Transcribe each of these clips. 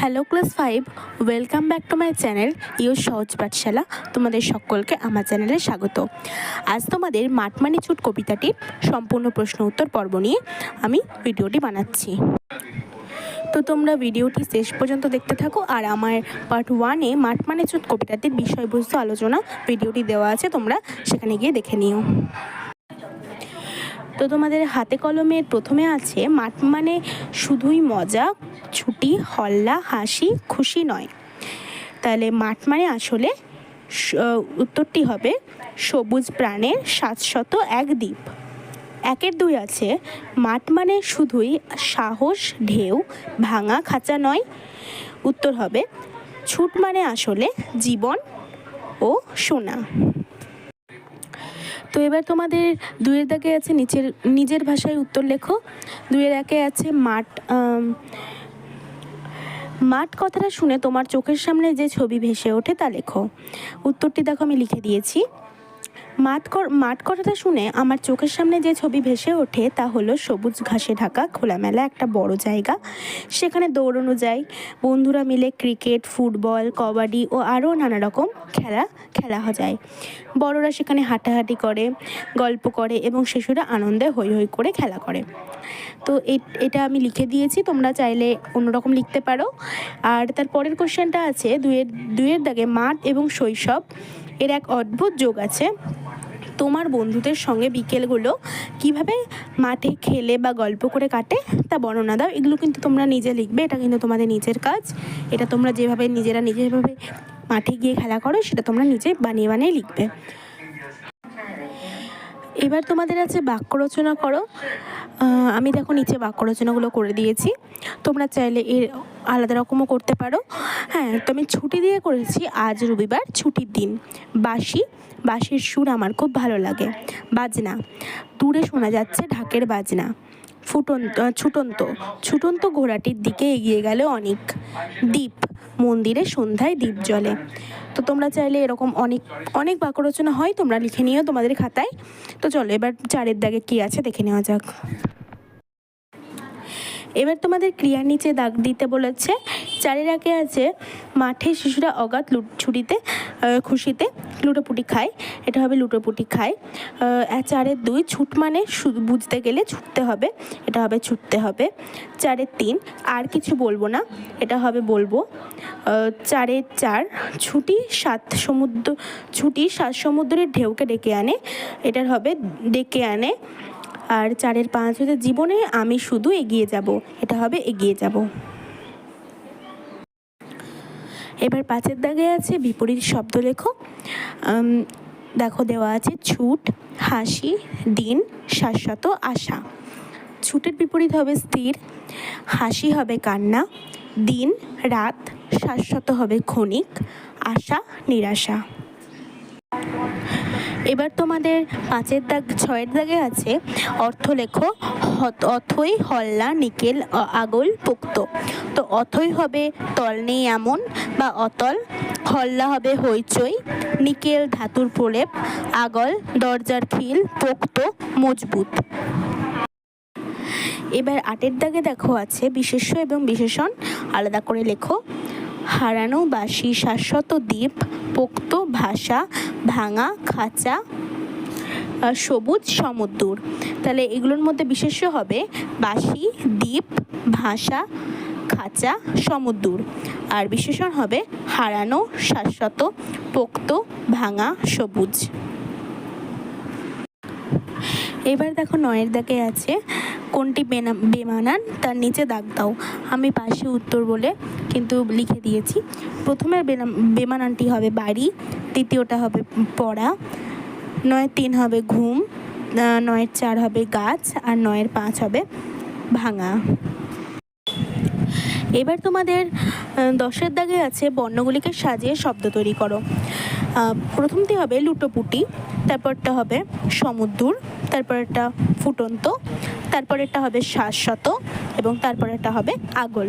Hello class five welcome back to my channel you সহজ পাঠশালা তোমাদের সকলকে আমার চ্যানেলে স্বাগত। আজ তোমাদের মাটমানি চুট কবিতাটির সম্পূর্ণ প্রশ্ন উত্তর পর্ব নিয়ে আমি ভিডিওটি বানাচ্ছি। তো তোমরা ভিডিওটি শেষ পর্যন্ত দেখতে থাকো আর আমার পার্ট ওয়ানে মাটমানি চুট কবিতাটির বিষয়বস্তু আলোচনা ভিডিওটি দেওয়া আছে, তোমরা সেখানে গিয়ে দেখে নিও। তো তোমাদের হাতে কলমের প্রথমে আছে, মাঠ মানে শুধুই মজা, ছুটি, হল্লা, হাসি, খুশি নয়। তাহলে মাঠ মানে আসলে উত্তরটি হবে সবুজ প্রাণের সাতশত এক দ্বীপ। একের দুই আছে, মাঠ মানে শুধুই সাহস, ঢেউ, ভাঙা খাঁচা নয়। উত্তর হবে, ছুট মানে আসলে জীবন ও সোনা। তো এবার তোমাদের দুয়ের দাগে আছে নিচের, নিজের ভাষায় উত্তর লেখো। দুয়ের একে আছে মাঠ মাঠ কথাটা শুনে তোমার চোখের সামনে যে ছবি ভেসে ওঠে তা লেখো। উত্তরটি দেখো আমি লিখে দিয়েছি। মাঠ কথাটা শুনে আমার চোখের সামনে যে ছবি ভেসে ওঠে তা হলো সবুজ ঘাসে ঢাকা খোলামেলা একটা বড় জায়গা। সেখানে দৌড়ানো যায়। বন্ধুরা মিলে ক্রিকেট, ফুটবল, কবাডি ও আরও নানা রকম খেলা খেলা যায়। বড়রা সেখানে হাঁটাহাঁটি করে, গল্প করে এবং শিশুরা আনন্দে হই হই করে খেলা করে। তো এটা আমি লিখে দিয়েছি, তোমরা চাইলে অন্যরকম লিখতে পারো। আর তার পরের কোশ্চেনটা আছে দুয়ের দুয়ের দাগে মাঠ এবং শৈশব। এর এক অদ্ভুত যোগ আছে। তোমার বন্ধুদের সঙ্গে বিকেলগুলো কীভাবে মাঠে খেলে বা গল্প করে কাটে তা বর্ণনা দাও। এগুলো কিন্তু তোমরা নিজে লিখবে, এটা কিন্তু তোমাদের নিজের কাজ। এটা তোমরা যেভাবে নিজেরা নিজেভাবে মাঠে গিয়ে খেলা করো, সেটা তোমরা নিজে বানিয়ে বানিয়ে লিখবে। এবার তোমাদের আছে বাক্য রচনা করো। আমি দেখো নিচে বাক্য রচনাগুলো করে দিয়েছি। তোমরা চাইলে এর আলাদা রকমও করতে পারো। হ্যাঁ তো আমি ছুটি দিয়ে করেছি আজ রবিবার ছুটির দিন। বাঁশি, বাঁশির সুর আমার খুব ভালো লাগে। বাজনা, দূরে শোনা যাচ্ছে ঢাকের বাজনা। ফুটন্ত, ছুটন্ত ছুটন্ত ঘোড়াটির দিকে এগিয়ে গেল অনেক। দ্বীপ, মন্দিরে সন্ধ্যায় দ্বীপ জ্বলে তো তোমরা চাইলে এরকম অনেক অনেক বাক্য রচনা হয়, তোমরা লিখে নিও তোমাদের খাতায়। তো চলো, এবার চারের দাগে কী আছে দেখে নেওয়া যাক। এবার তোমাদের ক্রিয়ার নিচে দাগ দিতে বলেছে চারের আগে আছে, মাঠে শিশুরা অগাধ লুট ছুটিতে খুশিতে লুটোপুটি খায়। এটা হবে লুটোপুটি খায়। চারের দুই, ছুট মানে বুঝতে গেলে ছুটতে হবে। এটা হবে ছুটতে হবে। চারের তিন, আর কিছু বলব না। এটা হবে বলব চারের চার, ছুটি সাত সমুদ্র, ছুটি সাত সমুদ্রের ঢেউকে ডেকে আনে। এটার হবে ডেকে আনে। আর চারের পাঁচ হচ্ছে, জীবনে আমি শুধু এগিয়ে যাব। এটা হবে এগিয়ে যাব। এবার পাঁচের দাগে আছে বিপরীত শব্দ লেখো। দেখো দেওয়া আছে ছুট, হাসি, দিন, শাশ্বত, আশা। ছুটের বিপরীত হবে স্থির, হাসি হবে কান্না, দিন, রাত, শাশ্বত হবে ক্ষণিক, আশা, নিরাশা। এবার তোমাদের পাঁচের দাগ, ছয়ের দাগে আছে অর্থ লেখো অথই হল্লা, নিকেল আগল, পোক্ত। তো অথই হবে তল নেই এমন বা অতল, হল্লা হবে হইচই, নিকেল ধাতুর প্রলেপ, আগল দরজার খিল, পোক্ত, মজবুত। এবার আটের দাগে দেখো আছে বিশেষ্য এবং বিশেষণ, আলাদা করে লেখো। হারানো বাসি শাশ্বত দ্বীপ, পোক্ত ভাষা, ভাঙা, খাঁচা সবুজ সমুদ্র। তাহলে এগুলোর মধ্যে বিশেষ্য হবে বাসি দ্বীপ, ভাষা, খাঁচা, সমুদ্র। আর বিশেষণ হবে হারানো, শাশ্বত, পোক্ত, ভাঙা, সবুজ। এবার দেখো নয়ের দাগে আছে কোনটি বেমানান, তার নিচে দাগ দাও। আমি পাশে উত্তর বলে কিন্তু লিখে দিয়েছি। প্রথমের বেমানানটি হবে বাড়ি, দ্বিতীয়টা হবে পড়া নয় তিন হবে ঘুম নয়ের চার হবে গাছ, আর নয়ের পাঁচ হবে ভাঙা। এবার তোমাদের দশের দাগে আছে বর্ণগুলিকে সাজিয়ে শব্দ তৈরি করো। প্রথমটি হবে লুটোপুটি, তারপরটা হবে সমুদ্র তারপরটা ফুটন্ত তারপরেরটা হবে শাশ্বত এবং তারপর তারপরেরটা হবে আগল।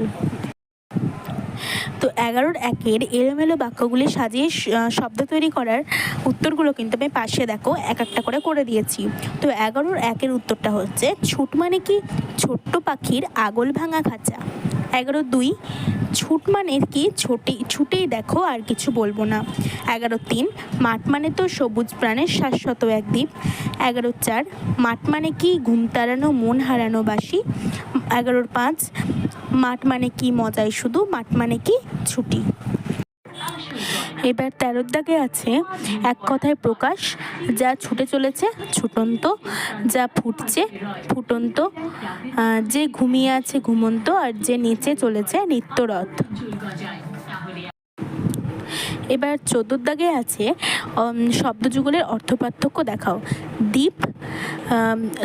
তো এগারোর একের এলোমেলো বাক্যগুলি সাজিয়ে শব্দ তৈরি করার উত্তরগুলো কিন্তু আমি পাশে দেখো, এক একটা করে করে দিয়েছি। তো এগারোর একের উত্তরটা হচ্ছে, ছুট মানে কি? ছোট্ট পাখির আগল ভাঙা খাঁচা। এগারো দুই ছুট মানে কি? ছোটে, ছুটেই দেখো, আর কিছু বলব না। এগারো তিন, মাঠ মানে তো সবুজ প্রাণের শাশ্বত এক দ্বীপ। এগারো চার, মাঠ মানে কি? ঘুম তাড়ানো, মন হারানো বাসি এগারোর পাঁচ, মাঠ মানে কি? মজায় শুধু, মাঠ মানে কি? ছুটি। এবার তেরোর দাগে আছে এক কথায় প্রকাশ, যা ছুটে চলেছে ছুটন্ত, যা ফুটছে ফুটন্ত যে ঘুমিয়ে আছে ঘুমন্ত আর যে নিচে চলেছে নিত্যরথ। এবার চোদ্দোর দাগে আছে শব্দযুগলের অর্থ পার্থক্য দেখাও। দ্বীপ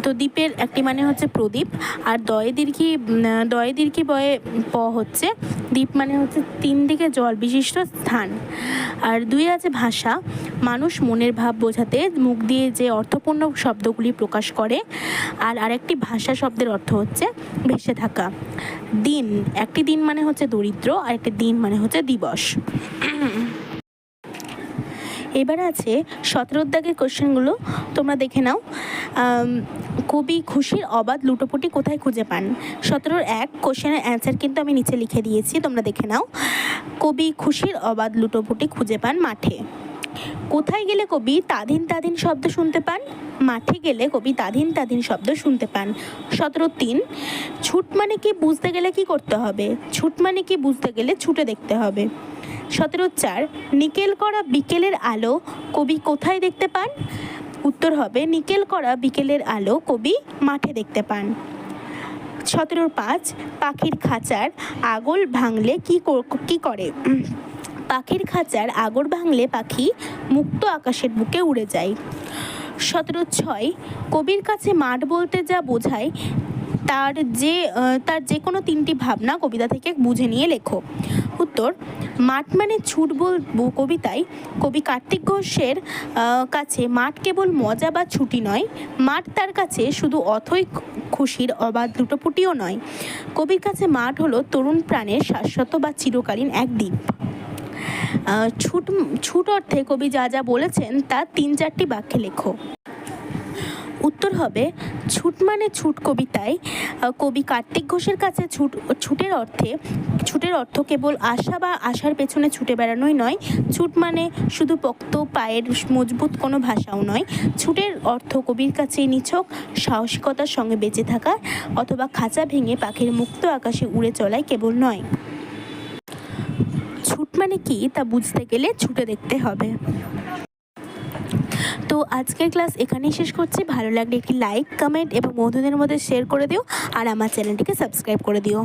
তো দ্বীপের একটি মানে হচ্ছে প্রদীপ, আর দয়ে দীর্ঘি দয়ে দীর্ঘি বয়ে প হচ্ছে দ্বীপ মানে হচ্ছে তিন দিকে জল বিশিষ্ট স্থান। আর দুই আছে ভাষা, মানুষ মনের ভাব বোঝাতে মুখ দিয়ে যে অর্থপূর্ণ শব্দগুলি প্রকাশ করে, আর আরেকটি ভাষা শব্দের অর্থ হচ্ছে ভেসে থাকা। দিন, একটি দিন মানে হচ্ছে দরিদ্র আর একটি দিন মানে হচ্ছে দিবস। এবার আছে সতেরো দাগের কোশ্চেনগুলো, তোমরা দেখে নাও। কবি খুশির অবাধ লুটোপুটি কোথায় খুঁজে পান? সতেরোর এক কোশ্চেনের অ্যান্সার কিন্তু আমি নিচে লিখে দিয়েছি, তোমরা দেখে নাও। কবি খুশির অবাধ লুটোপুটি খুঁজে পান মাঠে। কোথায় গেলে কবি তাধিন তাধিন শব্দ শুনতে পান? মাঠে গেলে কবি তাধিন তাধিন শব্দ শুনতে পান। সতেরো তিন, ছুট মানে কি বুঝতে গেলে কি করতে হবে? ছুট মানে কি বুঝতে গেলে ছুটে দেখতে হবে। সতেরো চার, নিকেল করা বিকেলের আলো কবি কোথায় দেখতে পান? উত্তর হবে, নিকেল করা বিকেলের আলো কবি মাঠে দেখতে পান। সতেরো পাঁচ, পাখির খাঁচার আগল ভাঙলে কি কি করে? পাখির খাঁচার আগর ভাঙলে পাখি মুক্ত আকাশের বুকে উড়ে যায়। সতেরো ছয়, কবির কাছে মাঠ বলতে যা বোঝায়, তার যে তার যে কোনো তিনটি ভাবনা কবিতা থেকে বুঝে নিয়ে লেখো। উত্তর, মাঠ মানে ছুট বলব কবিতায়, কবি কার্তিক ঘোষের কাছে মাঠ কেবল মজা বা ছুটি নয়, মাঠ তার কাছে শুধু অথই খুশির অবাধ লুটোপুটিও নয়। কবির কাছে মাঠ হলো তরুণ প্রাণের শাশ্বত বা চিরকালীন এক দ্বীপ। ছুট ছুট অর্থে কবি যা যা বলেছেন, তা তিন চারটি বাক্যে লেখো। উত্তর হবে, ছুট মানে ছুট কবিতায়। কবি কার্তিক ঘোষের কাছে ছুট ছুটের অর্থে ছুটের অর্থ কেবল আশা বা আশার পেছনে ছুটে বেড়ানোই নয়। ছুট মানে শুধু পক্ত পায়ের মজবুত কোনো ভাষাও নয়। ছুটের অর্থ কবির কাছে নিছক সাহসিকতার সঙ্গে বেঁচে থাকা অথবা খাঁচা ভেঙে পাখির মুক্ত আকাশে উড়ে চলাই কেবল নয়। মানে কি তা বুঝতে গেলে ছুটে দেখতে হবে। তো আজকের ক্লাস এখানেই শেষ করছি। ভালো লাগলে একটি লাইক, কমেন্ট এবং বন্ধুদের মধ্যে শেয়ার করে দিও। আর আমার চ্যানেলটিকে সাবস্ক্রাইব করে দিও।